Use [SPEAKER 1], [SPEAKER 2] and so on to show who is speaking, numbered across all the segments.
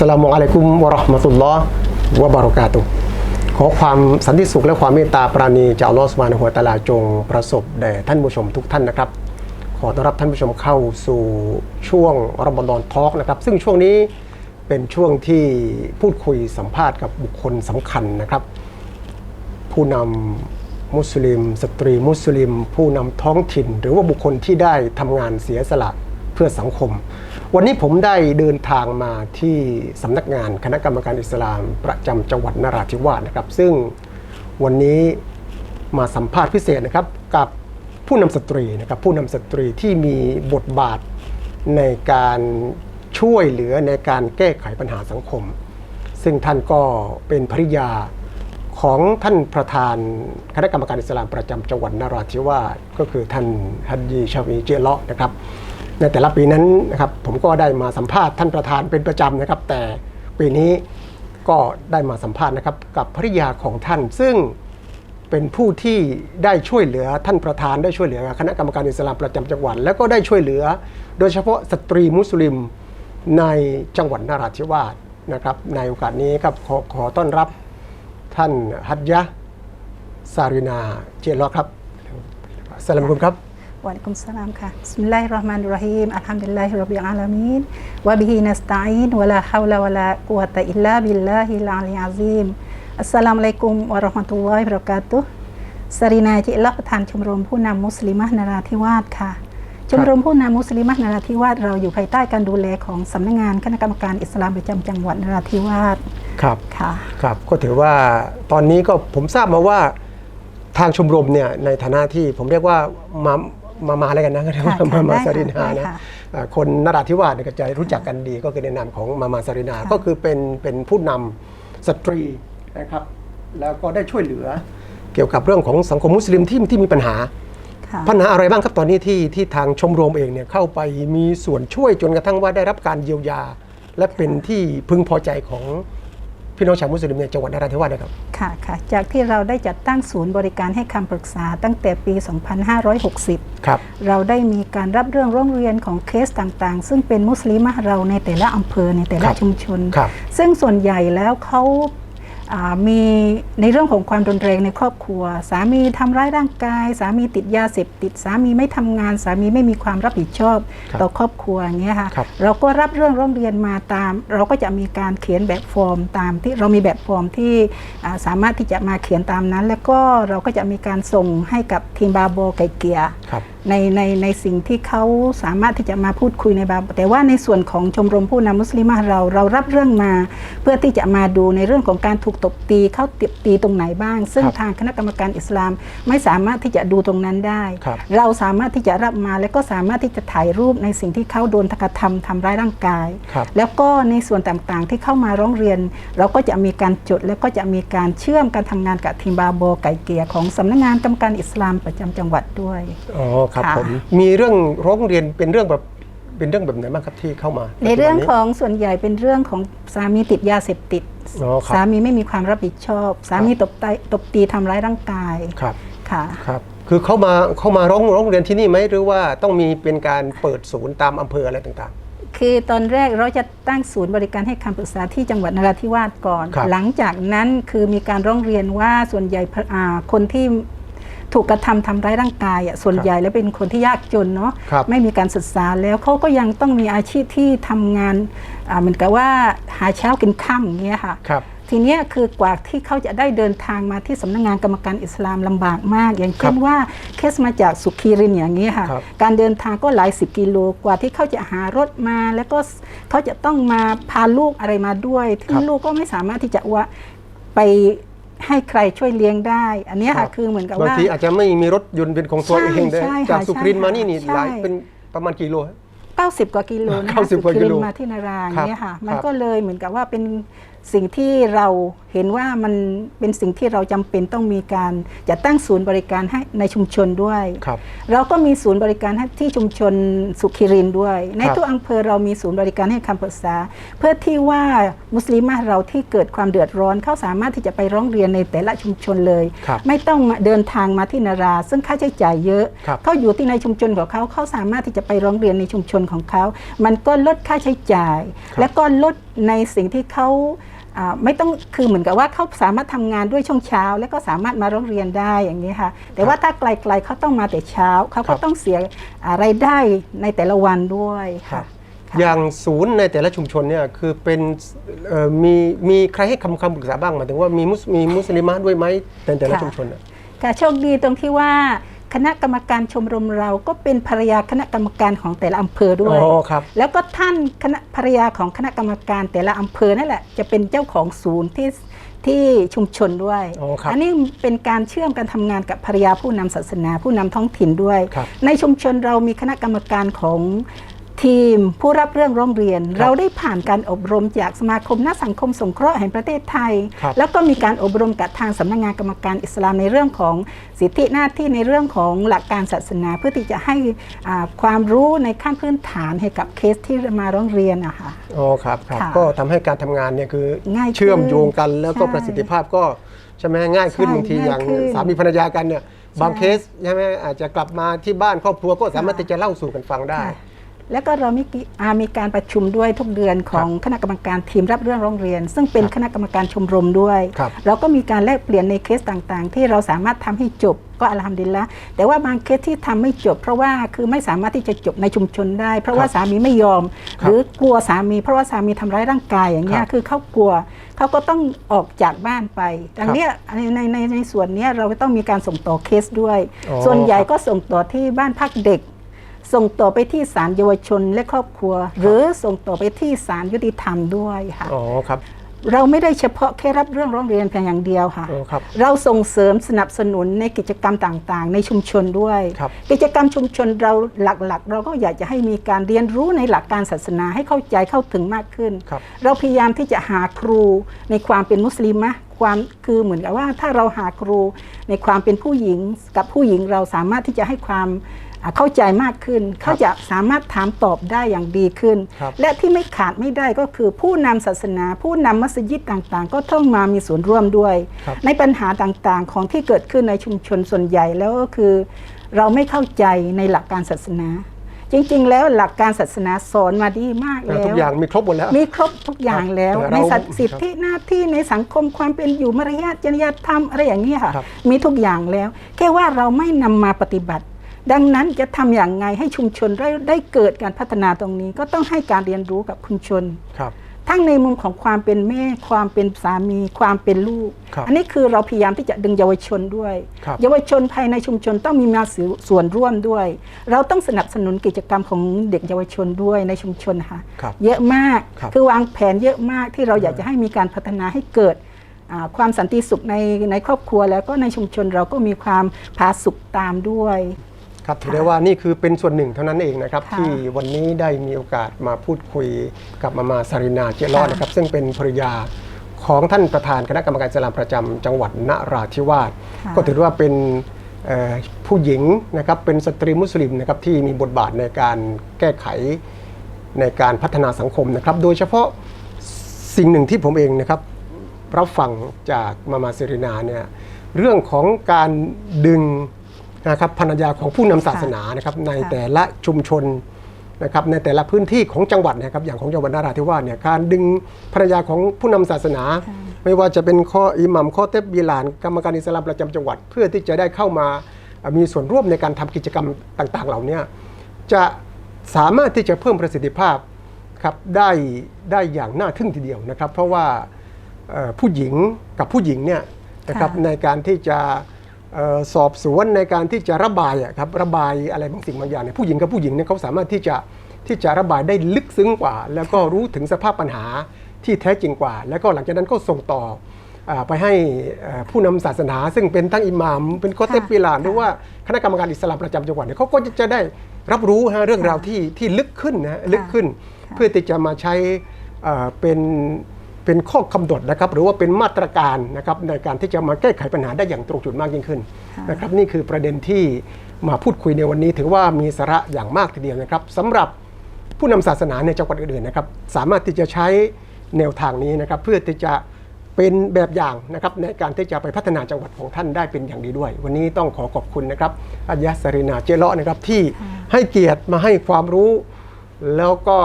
[SPEAKER 1] สลามุอะลัยกุมวะราะห์มะตุลลอฮ์วะบารอกาตุขอความสันติสุขและความเมตตาปราณีจากอัลลอฮ์สุบานะฮูวตะอาลาจงประสบแด่ท่านผู้ชมทุกท่านนะครับ ขอต้อนรับท่านผู้ชมเข้าสู่ช่วงรอมฎอนทอล์กนะครับ ซึ่งช่วงนี้เป็นช่วงที่พูดคุยสัมภาษณ์กับบุคคลสำคัญนะครับ ผู้นำมุสลิม สตรีมุสลิม ผู้นำท้องถิ่น หรือว่าบุคคลที่ได้ทำงานเสียสละ พื่อสังคม วันนี้ผมได้เดินทางมาที่สำนักงานคณะกรรมการอิสลาม ประจำจังหวัดนราธิวาสนะครับ ซึ่งวันนี้มาสัมภาษณ์พิเศษนะครับกับผู้นำสตรีนะครับผู้นำสตรีที่มีบทบาทในการช่วยเหลือในการแก้ไขปัญหาสังคม ซึ่งท่านก็เป็นภริยาของท่านประธานคณะกรรมการอิสลามประจำจังหวัดนราธิวาสก็คือท่านฮัจญีชาวีเจเลาะนะครับ ในแต่ละปีนั้นนะครับผมก็ได้มาสัมภาษณ์ท่านประธานเป็นประจำนะครับ แต่ปีนี้ก็ได้มาสัมภาษณ์นะครับกับภริยาของท่าน ซึ่งเป็นผู้ที่ได้ช่วยเหลือท่านประธานได้ช่วยเหลือคณะกรรมการอิสลามประจำจังหวัด แล้วก็ได้ช่วยเหลือ โดยเฉพาะสตรีมุสลิมในจังหวัดนราธิวาสนะครับในโอกาสนี้ครับขอขอต้อนรับท่านฮัจยะซารินาเจลอครับสลามกุมครับ
[SPEAKER 2] วะอะลัยกุมสลามค่ะบิสมิลลาฮิรเราะห์มานิรเราะฮีมอัลฮัมดุลิลลาฮิร็อบบิลอาลามีนวะบิฮินัสตะอีนวะลาฮาวลาวะลากุวะตะอิลลาบิลลาฮิลอาลีอาซีมอัสสลามุอะลัยกุมวะเราะห์มะตุลลอฮิวะบะเราะกาตุฮ์สรีนาจิละประธานชมรมผู้นำมุสลิมะนราธิวาสค่ะชมรมผู้นำมุสลิมะนราธิวาสเราอยู่ภายใต้การดูแลของสำนักงานคณะกรรมการอิสลามประจำจังหวัดนราธิวาส
[SPEAKER 1] ครับ
[SPEAKER 2] ค่ะ
[SPEAKER 1] ครับก็ถือว่าตอนนี้ก็ผมทราบมาว่าทางชมรมเนี่ยในฐานะที่ผมเรียกว่ามา มามาอะไรกันนะเรียกว่า
[SPEAKER 2] ค่ะ
[SPEAKER 1] มามา
[SPEAKER 2] ได้ค่ะ
[SPEAKER 1] ซารินา
[SPEAKER 2] ได้
[SPEAKER 1] นะ
[SPEAKER 2] ค่ะ
[SPEAKER 1] อ่าคนนราธิวาสเนี่ยก็จะรู้จักกันดีก็คือในนามของมามาซารินา ก็คือเป็นเป็นผู้นำสตรีนะครับ แล้วก็ได้ช่วยเหลือเกี่ยวกับเรื่องของสังคมมุสลิมที่ที่มีปัญหา
[SPEAKER 2] ค่ะ
[SPEAKER 1] ปัญหาอะไรบ้างครับตอนนี้ที่ที่ทางชมรมเองเนี่ยเข้าไปมีส่วนช่วยจนกระทั่งว่าได้รับการเยียวยา และเป็นที่พึงพอใจของ พี่น้องชาวมุสลิมในจังหวัดนราธิวาสนะครับ
[SPEAKER 2] ค่ะค่ะจากที่เราได้จัดตั้งศูนย์บริการให้คำปรึกษาตั้งแต่ปี 2560
[SPEAKER 1] ครับ
[SPEAKER 2] เราได้มีการรับเรื่องร้องเรียนของเคสต่างๆ ซึ่งเป็นมุสลิมะเราในแต่ละอำเภอในแต่ละ
[SPEAKER 1] ครับ
[SPEAKER 2] ชุมชน
[SPEAKER 1] ครับ
[SPEAKER 2] ซึ่งส่วนใหญ่แล้วเขาอ่า มีในเรื่องของความรุนแรงในครอบครัว สามีทำร้ายร่างกาย สามีติดยาเสพติด สามีไม่ทำงาน สามีไม่มีความรับผิดชอบ
[SPEAKER 1] ครับ
[SPEAKER 2] ต่อครอบครัวอย่างเงี้ยค่ะ
[SPEAKER 1] ครับ
[SPEAKER 2] เราก็รับเรื่องร้องเรียนมาตาม เราก็จะมีการเขียนแบบฟอร์มตามที่เรามีแบบฟอร์มที่อ่าสามารถที่จะมาเขียนตามนั้น แล้วก็เราก็จะมีการส่งให้กับทีมบาโบไก่เกลีย
[SPEAKER 1] ครับ
[SPEAKER 2] ในในในสิ่งที่เขาสามารถที่จะมาพูดคุยในบางแต่ว่าในส่วนของชมรมผู้นำมุสลิมะเราเรารับเรื่องมา เพื่อที่จะมาดูในเรื่องของการถูกตบตีเขาตบตีตรงไหนบ้าง ซึ่ง
[SPEAKER 1] ครับ
[SPEAKER 2] ทางคณะกรรมการอิสลามไม่สามารถที่จะดูตรงนั้นได้
[SPEAKER 1] ครับ
[SPEAKER 2] เราสามารถที่จะรับมาและก็สามารถที่จะถ่ายรูปในสิ่งที่เขาโดนกระทำทำร้ายร่างกาย
[SPEAKER 1] ครับ
[SPEAKER 2] แล้วก็ในส่วนต่างๆ ที่เข้ามาร้องเรียน เราก็จะมีการจดแล้วก็จะมีการเชื่อมการทำงานกับทีมบาโบไก่เกลียของสำนักงานกรรมการอิสลามประจำจังหวัดด้วย
[SPEAKER 1] อ๋อครับ
[SPEAKER 2] ค่ะ
[SPEAKER 1] ผมมีเรื่องร้องเรียนเป็นเรื่องแบบเป็นเรื่องแบบไหนบ้างครับที่เข้ามา
[SPEAKER 2] ในเรื่อง
[SPEAKER 1] ปัจจุ
[SPEAKER 2] ข
[SPEAKER 1] บั
[SPEAKER 2] องส่วนใหญ่เป็นเรื่องของสามีติดยาเสพติด
[SPEAKER 1] อ๋อครับ
[SPEAKER 2] สามีไม่มีความรับผิดชอบ สามีตบตีตบตีทำร้ายร่างกาย
[SPEAKER 1] นี้ครับ
[SPEAKER 2] ค่ะ
[SPEAKER 1] ครับคือเข้ามาเข้ามาร้องร้องเรียนที่นี่ไหมหรือว่าต้องมีเป็นการเปิดศูนย์ตามอำเภออะไรต่าง
[SPEAKER 2] คือตอนแรกเราจะตั้งศูนย์บริการให้คำปรึกษาที่จังหวัดนราธิวาสก่อน
[SPEAKER 1] ครับ
[SPEAKER 2] หลังจากนั้นคือมีการร้องเรียนว่าส่วนใหญ่อ่าคนที่ ถูกกระทำทำร้ายร่างกายอะส่วน
[SPEAKER 1] ครับ
[SPEAKER 2] ใหญ่แล้วเป็นคนที่ยากจนเนาะ
[SPEAKER 1] ครับ
[SPEAKER 2] ไม่มีการศึกษาแล้วเขาก็ยังต้องมีอาชีพที่ทำงานอ่าเหมือนกับว่าหาเช้ากินค่ำอย่างเงี้ยค่ะ
[SPEAKER 1] ๆครับ
[SPEAKER 2] ทีเนี้ยคือกว่าที่เขาจะได้เดินทางมาที่สำนักงานกรรมการอิสลามลำบากมาก อย่างเช่น
[SPEAKER 1] ครับ
[SPEAKER 2] ว่าเคสมาจากสุขีรินอย่างนี้ยค่ะ
[SPEAKER 1] ครับ
[SPEAKER 2] การเดินทางก็หลายสิบกิโลกว่าที่เขาจะหารถมา แล้วก็เขาจะต้องมาพาลูกอะไรมาด้วย
[SPEAKER 1] ครั
[SPEAKER 2] ที่
[SPEAKER 1] บ
[SPEAKER 2] ลูกก็ไม่สามารถที่จะว่าไป ให้ใครช่วยเลี้ยงได้ อันเนี้ย
[SPEAKER 1] ครั
[SPEAKER 2] ค่ะ
[SPEAKER 1] บ
[SPEAKER 2] คือเหมือนกับบา
[SPEAKER 1] ง
[SPEAKER 2] ว่า
[SPEAKER 1] ทีอาจจะไม่มีรถยนต์เป็นของตัว
[SPEAKER 2] ใช่
[SPEAKER 1] เองเลย
[SPEAKER 2] ใช่ค่ะ
[SPEAKER 1] จากสุขรินทร์มานี่นี่
[SPEAKER 2] ใช่
[SPEAKER 1] หลายเป็นประมาณกี่โลฮะ
[SPEAKER 2] 90 กว่ากิโลนะคะ
[SPEAKER 1] 90กว่ากิโล
[SPEAKER 2] สุขีรินมาที่นาราง
[SPEAKER 1] ครับ
[SPEAKER 2] เนี่ยค่ะ
[SPEAKER 1] ครับ
[SPEAKER 2] มันก็เลยเหมือนกับว่าเป็น สิ่งที่เราเห็นว่ามันเป็นสิ่งที่เราจำเป็นต้องมีการจะตั้งศูนย์บริการให้ในชุมชนด้วย
[SPEAKER 1] ครับ
[SPEAKER 2] เราก็มีศูนย์บริการให้ที่ชุมชนสุขีรินด้วย ใน
[SPEAKER 1] ครับ
[SPEAKER 2] ทุกอำเภอเรามีศูนย์บริการให้คำปรึกษา เพื่อที่ว่ามุสลิมะเราที่เกิดความเดือดร้อนเขาสามารถที่จะไปร้องเรียนในแต่ละชุมชนเลย
[SPEAKER 1] ครับ
[SPEAKER 2] ไม่ต้องมาเดินทางมาที่นารา ซึ่งค่าใช้จ่ายเยอะ
[SPEAKER 1] ครับ
[SPEAKER 2] เขาอยู่ที่ในชุมชนของเขาเขาสามารถที่จะไปร้องเรียนในชุมชนของเขา มันก็ลดค่าใช้จ่าย
[SPEAKER 1] ครับ
[SPEAKER 2] และก็ลดในสิ่งที่เขาอ่า ไม่ต้องคือเหมือนกับว่าเขาสามารถทำงานด้วยช่วงเช้า แล้วก็สามารถมาโรงเรียนได้อย่างนี้ค่ะแต่ว่าถ้าไกลๆเขาต้องมาแต่เช้าเขา
[SPEAKER 1] ครั
[SPEAKER 2] ก็
[SPEAKER 1] บ
[SPEAKER 2] ต้องเสียอะไรายได้ในแต่ละวันด้วยค่ะค่ะ
[SPEAKER 1] อย่างศูนย์ในแต่ละชุมชนเนี่ยคือเป็นเอ่อมีมีใครให้คำคำปรึกษาบ้างหมายถึงว่ามีมุสมีมุสลิมะด้วยไหมในแต่ละ
[SPEAKER 2] ค่ะ
[SPEAKER 1] ชุมชนน่ะ
[SPEAKER 2] ค่ะโชคดีตรงที่ว่า คณะกรรมการชมรมเราก็เป็นภรรยาคณะกรรมการของแต่ละอำเภอด้วย
[SPEAKER 1] อ๋อครับ
[SPEAKER 2] แล้วก็ท่านคณะภรรยาของคณะกรรมการแต่ละอำเภอนั่นแหละจะเป็นเจ้าของศูนย์ที่ที่ชุมชนด้วย
[SPEAKER 1] อ๋อครับ
[SPEAKER 2] นนี้เป็นการเชื่อมกันทำงานกับภรรยาผู้นำศาสนา ผู้นำท้องถิ่นด้วย
[SPEAKER 1] ครับ
[SPEAKER 2] ในชุมชนเรามีคณะกรรมการของ ทีมผู้รับเรื่องร้องเรียน
[SPEAKER 1] ครับ
[SPEAKER 2] เราได้ผ่านการอบรมจากสมาคมนักสังคมสงเคราะห์แห่งประเทศไทย
[SPEAKER 1] ครับ
[SPEAKER 2] แล้วก็มีการอบรมกับทางสำนักงานกรรมการอิสลามในเรื่องของสิทธิหน้าที่ในเรื่องของหลักการศาสนา เพื่อที่จะให้อ่าความรู้ในขั้นพื้นฐานให้กับเคสที่มาร้องเรียนนะคะ
[SPEAKER 1] อ๋อครับครับ
[SPEAKER 2] ค่ะ
[SPEAKER 1] ก็ทำให้การทำงานเนี่ยคือ
[SPEAKER 2] ง่ายขึ้น
[SPEAKER 1] เชื่อมโยงกันแล้วก็
[SPEAKER 2] ใช่
[SPEAKER 1] ประสิทธิภาพก็ใช่ไหมง่ายขึ้น
[SPEAKER 2] ใช่
[SPEAKER 1] บางทีอย่าง
[SPEAKER 2] ง่ายขึ้น
[SPEAKER 1] สามีภรรยากันเนี่ยบาง
[SPEAKER 2] ใช่
[SPEAKER 1] เคสใช่ไหมอาจจะกลับมาที่บ้านครอบครัวก็สามารถที่จะเล่าสู่กันฟังได้
[SPEAKER 2] ค่ะ แล้วก็เรามีกิอ่ามีการประชุมด้วยทุกเดือนของคณะกรรมการทีมรับเรื่องร้องเรียน ซึ่งเป็น
[SPEAKER 1] ครับ
[SPEAKER 2] คณะกรรมการชมรมด้วย
[SPEAKER 1] ครับ
[SPEAKER 2] เราก็มีการแลกเปลี่ยนในเคสต่างๆ ที่เราสามารถทำให้จบก็อัลฮัมดุลิลละแต่ว่าบางเคสที่ทำไม่จบ เพราะว่าคือไม่สามารถที่จะจบในชุมชนได้ เพราะว่า
[SPEAKER 1] ครับ
[SPEAKER 2] สามีไม่ยอม
[SPEAKER 1] ครับ
[SPEAKER 2] หรือกลัวสามี เพราะว่าสามีทำร้ายร่างกายอย่างเงี้
[SPEAKER 1] ค
[SPEAKER 2] ย
[SPEAKER 1] รับ
[SPEAKER 2] คือเขากลัวเขาก็ต้องออกจากบ้านไปดัง
[SPEAKER 1] ครับ
[SPEAKER 2] เนี้ยในในในในส่วนเนี้ยเราก็ต้องมีการส่งต่อเคสด้วย
[SPEAKER 1] อ๋อ
[SPEAKER 2] ส่วนใหญ่
[SPEAKER 1] ครับ
[SPEAKER 2] ก็ส่งต่อที่บ้านพักเด็ก ส่งต่อไปที่ศาลเยาวชนและครอบครัว หรือส่งต่อไปที่ศาลยุติธรรมด้วยค่ะ
[SPEAKER 1] อ๋อครับ
[SPEAKER 2] เราไม่ได้เฉพาะแค่รับเรื่องร้องเรียนเพียงอย่างเดียวค่ะ
[SPEAKER 1] อ๋อครับ
[SPEAKER 2] เราส่งเสริมสนับสนุนในกิจกรรมต่างๆ ในชุมชนด้วย
[SPEAKER 1] ครับ
[SPEAKER 2] กิจกรรมชุมชนเราหลักๆ เราก็อยากจะให้มีการเรียนรู้ในหลักการศาสนาให้เข้าใจเข้าถึงมากขึ้น
[SPEAKER 1] ครับ
[SPEAKER 2] เราพยายามที่จะหาครูในความเป็นมุสลิมะความคือเหมือนกับว่าถ้าเราหาครูในความเป็นผู้หญิงกับผู้หญิงเราสามารถที่จะให้ความอ่า เข้าใจมากขึ้น เขาจะสามารถถามตอบได้อย่างดีขึ้น
[SPEAKER 1] ครับ
[SPEAKER 2] และที่ไม่ขาดไม่ได้ก็คือผู้นำศาสนา ผู้นำมัสยิดต่างๆ ก็ต้องมามีส่วนร่วมด้วย
[SPEAKER 1] ครับ
[SPEAKER 2] ในปัญหาต่างๆ ของที่เกิดขึ้นในชุมชนส่วนใหญ่แล้วก็คือ เราไม่เข้าใจในหลักการศาสนาจริง ๆ แล้วหลักการศาสนาสอนมาดีมากแล้ว
[SPEAKER 1] ทุกอย่างมีครบหมดแล้ว
[SPEAKER 2] มีครบทุกอย่างแล้ว
[SPEAKER 1] แต่
[SPEAKER 2] ใน
[SPEAKER 1] เรา
[SPEAKER 2] สัตสิทธิหน้าที่ในสังคมความเป็นอยู่มารยาทจริยธรรมอะไรอย่างนี้ยค่ะ
[SPEAKER 1] ครับ
[SPEAKER 2] มีทุกอย่างแล้ว แค่ว่าเราไม่นำมาปฏิบัติ ดังนั้นจะทำอย่างไงให้ชุมชนได้ได้เกิดการพัฒนาตรงนี้ ก็ต้องให้การเรียนรู้กับชุมชน
[SPEAKER 1] ครับ
[SPEAKER 2] ทั้งในมุมของความเป็นแม่ ความเป็นสามี ความเป็นลูก
[SPEAKER 1] ครับ
[SPEAKER 2] อันนี้คือเราพยายามที่จะดึงเยาวชนด้วย
[SPEAKER 1] ครับ
[SPEAKER 2] เยาวชนภายในชุมชนต้องมีมาส่วนร่วมด้วย เราต้องสนับสนุนกิจกรรมของเด็กเยาวชนด้วยในชุมชนค่ะ
[SPEAKER 1] ครับ
[SPEAKER 2] เยอะมาก
[SPEAKER 1] ครับ
[SPEAKER 2] อวางแผนเยอะมากที่เราอยากจะให้มีการพัฒนาให้เกิดอ่าความสันติสุขในในครอบครัวแล้วก็ในชุมชนเราก็มีความผาสุกตามด้วย
[SPEAKER 1] ครับถือได้ว่านี่คือเป็นส่วนหนึ่งเท่านั้นเองนะครับ
[SPEAKER 2] ค่ะ
[SPEAKER 1] ที่วันนี้ได้มีโอกาสมาพูดคุยกับมามาสารินาเจรอด
[SPEAKER 2] ค่ะ
[SPEAKER 1] นะครับ ซึ่งเป็นภรรยาของท่านประธานคณะกรรมการอิสลามประจำจังหวัดนราธิวาส
[SPEAKER 2] ค่ะ
[SPEAKER 1] ก็ถือว่าเป็นเอ่อผู้หญิงนะครับเป็นสตรีมุสลิมนะครับที่มีบทบาทในการแก้ไขในการพัฒนาสังคมนะครับ โดยเฉพาะสิ่งหนึ่งที่ผมเองนะครับ รับฟังจากมามาเซรินาเนี่ยเรื่องของการดึง นะครับภรรยาของผู้นำศาสนานะครับใน
[SPEAKER 2] ค่ะ
[SPEAKER 1] แต่ละชุมชนนะครับในแต่ละพื้นที่ของจังหวัดนะครับอย่างของจังหวัดนราธิวาสเนี่ยการดึงภรรยาของผู้นำศาสนา ไม่ว่าจะเป็นข้ออิหมัมข้อเตบบีลาน กรรมการอิสลามประจำจังหวัด เพื่อที่จะได้เข้ามาเอ่อมีส่วนร่วมในการทำกิจกรรมต่าง ๆ เหล่านี้จะสามารถที่จะเพิ่มประสิทธิภาพครับได้ได้อย่างน่าทึ่งทีเดียวนะครับ เพราะว่าเอ่อผู้หญิงกับผู้หญิงเนี่ยนะครับ
[SPEAKER 2] ค่ะ
[SPEAKER 1] ในการที่จะเอ่อ สอบสวนในการที่จะระบายอะครับระบายอะไรบางสิ่งบางอย่างเนี่ยผู้หญิงกับผู้หญิงเนี่ยเขาสามารถที่จะที่จะระบายได้ลึกซึ้งกว่า แล้วก็รู้ถึงสภาพปัญหาที่แท้จริงกว่า แล้วก็หลังจากนั้นก็ส่งต่ออาไปให้เอ่อผู้นำศาสนา ซึ่งเป็นทั้งอิหม่ามเป็นกอเตบปิลานหรือว่าคณะกรรมการอิสลามประจำจังหวัดเนี่ยเขาก็จะได้รับรู้ฮะเรื่องราวที่ที่ลึกขึ้นนะลึกขึ้น เพื่อที่จะมาใช้เอ่อเป็น เป็นข้อกำหนดนะครับหรือว่าเป็นมาตรการนะครับในการที่จะมาแก้ไขปัญหาได้อย่างตรงจุดมากยิ่งขึ้น
[SPEAKER 2] ค่ะ
[SPEAKER 1] นะครับนี่คือประเด็นที่มาพูดคุยในวันนี้ ถือว่ามีสาระอย่างมากทีเดียวนะครับสำหรับผู้นำศาสนาในจังหวัดอื่นๆนะครับสามารถที่จะใช้แนวทางนี้นะครับเพื่อที่จะเป็นแบบอย่างนะครับในการที่จะไปพัฒนาจังหวัดของท่านได้เป็นอย่างดีด้วย วันนี้ต้องขอขอบคุณนะครับอาญาสรินาเจเลาะนะครับที่ให้เกียรติมาให้ความรู้ แล้วก็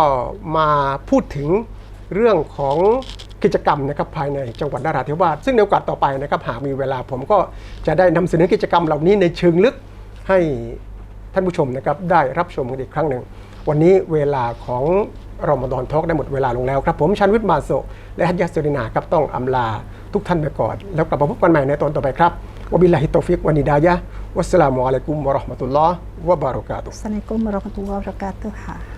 [SPEAKER 1] มาพูดถึงเรื่องของ กิจกรรมนะครับภายในจังหวัดนราธิวาสซึ่งในโอกาสต่อไปนะครับหากมีเวลาผมก็จะได้นำเสนอกิจกรรมเหล่านี้ในเชิงลึกให้ท่านผู้ชมนะครับได้รับชมกันอีกครั้งหนึ่ง วันนี้เวลาของรอมฎอนทอกได้หมดเวลาลงแล้วครับผมชันวิทย์มาโซและฮัจยัสรินาครับต้องอำลาทุกท่านไปก่อน แล้วกลับมาพบกันใหม่ในตอนต่อไปครับวบิลลาฮิตอฟิกวานิดายะวัสสลามุอะลัยกุมวะเราะห์มะตุลลอฮ์วะบารอกาตุฮ์
[SPEAKER 2] Assalamualaikum warahmatullahi wabarakatuh ค่ะ